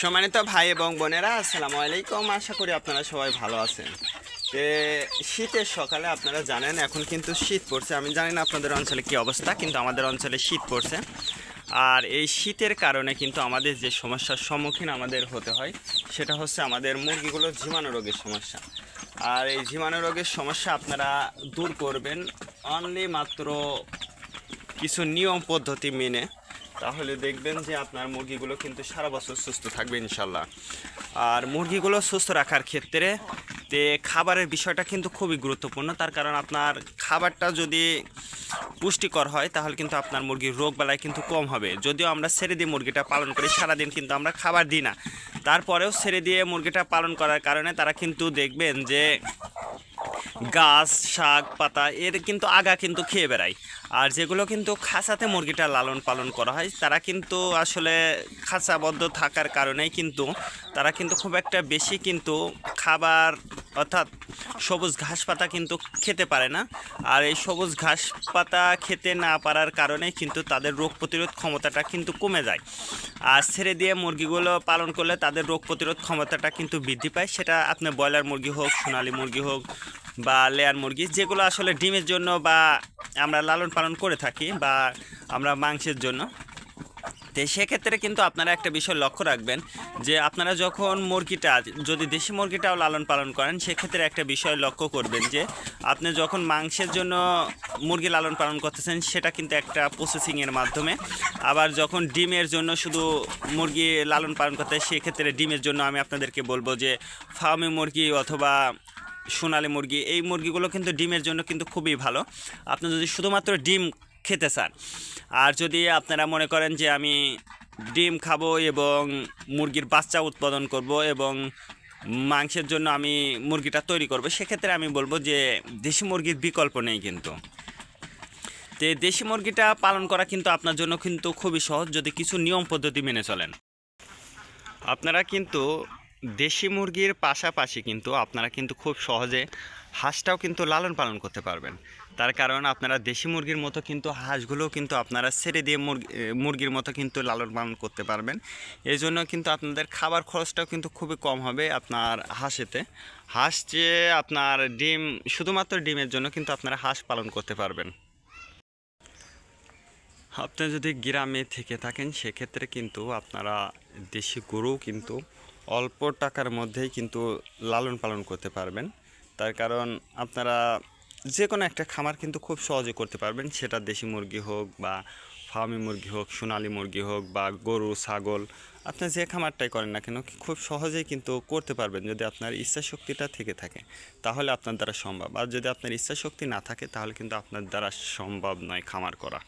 সম্মানিত ভাই এবং বোনেরা, আসসালামু আলাইকুম। আশা করি আপনারা সবাই ভালো আছেন। তে শীতের সকালে আপনারা জানেন, এখন কিন্তু শীত পড়ছে। আমি জানি না আপনাদের অঞ্চলে কি অবস্থা, কিন্তু আমাদের অঞ্চলে শীত পড়ছে। আর এই শীতের কারণে কিন্তু আমাদের যে সমস্যার সম্মুখীন আমাদের হতে হয়, সেটা হচ্ছে আমাদের মুরগিগুলোর জীবাণু রোগের সমস্যা। আর এই জীবাণু রোগের সমস্যা আপনারা দূর করবেন অনলি মাত্র কিছু নিয়ম পদ্ধতি মেনে তাহলে দেখবেন যে আপনার মুরগিগুলো কিন্তু সারা বছর সুস্থ থাকবে ইনশাল্লাহ। আর মুরগিগুলো সুস্থ রাখার ক্ষেত্রে তে খাবারের বিষয়টা কিন্তু খুবই গুরুত্বপূর্ণ। তার কারণ আপনার খাবারটা যদি পুষ্টিকর হয়, তাহলে কিন্তু আপনার মুরগির রোগ বেলায় কিন্তু কম হবে। যদিও আমরা ছেড়ে দিয়ে মুরগিটা পালন করি, সারাদিন কিন্তু আমরা খাবার দিই না। তারপরেও ছেড়ে দিয়ে মুরগিটা পালন করার কারণে তারা কিন্তু দেখবেন যে গাছ, শাক, পাতা, এর কিন্তু আগা কিন্তু খেয়ে বেড়ায়। আর যেগুলো কিন্তু খাঁচাতে মুরগিটা লালন পালন করা হয়, তারা কিন্তু আসলে খাঁচাবদ্ধ থাকার কারণেই কিন্তু তারা কিন্তু খুব একটা বেশি কিন্তু খাবার অর্থাৎ সবুজ ঘাস পাতা কিন্তু খেতে পারে না। আর এই সবুজ ঘাস পাতা খেতে না পারার কারণে কিন্তু তাদের রোগ প্রতিরোধ ক্ষমতাটা কিন্তু কমে যায়। আর ছেড়ে দিয়ে মুরগিগুলো পালন করলে তাদের রোগ প্রতিরোধ ক্ষমতাটা কিন্তু বৃদ্ধি পায়। সেটা আপনি ব্রয়লার মুরগি হোক, সোনালী মুরগি হোক বা লেয়ার মুরগি, যেগুলো আসলে ডিমের জন্য বা আমরা লালন পালন করে থাকি বা আমরা মাংসের জন্য। তো সেক্ষেত্রে কিন্তু আপনারা একটা বিষয় লক্ষ্য রাখবেন যে আপনারা যখন মুরগিটা, যদি দেশি মুরগিটাও লালন পালন করেন, সেক্ষেত্রে একটা বিষয় লক্ষ্য করবেন যে আপনি যখন মাংসের জন্য মুরগি লালন পালন করতেছেন, সেটা কিন্তু একটা প্রসেসিংয়ের মাধ্যমে। আবার যখন ডিমের জন্য শুধু মুরগি লালন পালন করতে সেক্ষেত্রে ডিমের জন্য আমি আপনাদেরকে বলব যে ফার্মি মুরগি অথবা সোনালী মুরগি, এই মুরগিগুলো কিন্তু ডিমের জন্য কিন্তু খুবই ভালো। আপনি যদি শুধুমাত্র ডিম খেতে চান। আর যদি আপনারা মনে করেন যে আমি ডিম খাব এবং মুরগির বাচ্চা উৎপাদন করব এবং মাংসের জন্য আমি মুরগিটা তৈরি করব, সেক্ষেত্রে আমি বলব যে দেশি মুরগির বিকল্প নেই কিন্তু। তো দেশি মুরগিটা পালন করা কিন্তু আপনার জন্য কিন্তু খুবই সহজ যদি কিছু নিয়ম পদ্ধতি মেনে চলেন। আপনারা কিন্তু দেশি মুরগির পাশাপাশি কিন্তু আপনারা কিন্তু খুব সহজে হাঁসটাও কিন্তু লালন পালন করতে পারবেন। তার কারণ আপনারা দেশি মুরগির মতো কিন্তু হাঁসগুলোও কিন্তু আপনারা ছেড়ে দিয়ে মুরগি মুরগির মতো কিন্তু লালন পালন করতে পারবেন। এই জন্য কিন্তু আপনাদের খাবার খরচটাও কিন্তু খুবই কম হবে আপনার হাঁসেতে। হাঁস যে আপনার ডিম, শুধুমাত্র ডিমের জন্য কিন্তু আপনারা হাঁস পালন করতে পারবেন। আপনি যদি গ্রামে থেকে থাকেন, সেক্ষেত্রে কিন্তু আপনারা দেশি গরুও কিন্তু অল্প টাকার মধ্যেই কিন্তু লালন পালন করতে পারবেন। তার কারণ আপনারা যে কোনো একটা খামার কিন্তু খুব সহজে করতে পারবেন। সেটা দেশি মুরগি হোক বা ফার্মি মুরগি হোক, সোনালী মুরগি হোক বা গরু, ছাগল, আপনি যে খামারটাই করেন না কেন, খুব সহজেই কিন্তু করতে পারবেন যদি আপনার ইচ্ছা শক্তিটা থেকে থাকে। তাহলে আপনার দ্বারা সম্ভব। আর যদি আপনার ইচ্ছা শক্তি না থাকে, তাহলে কিন্তু আপনার দ্বারা সম্ভব নয় খামার করা।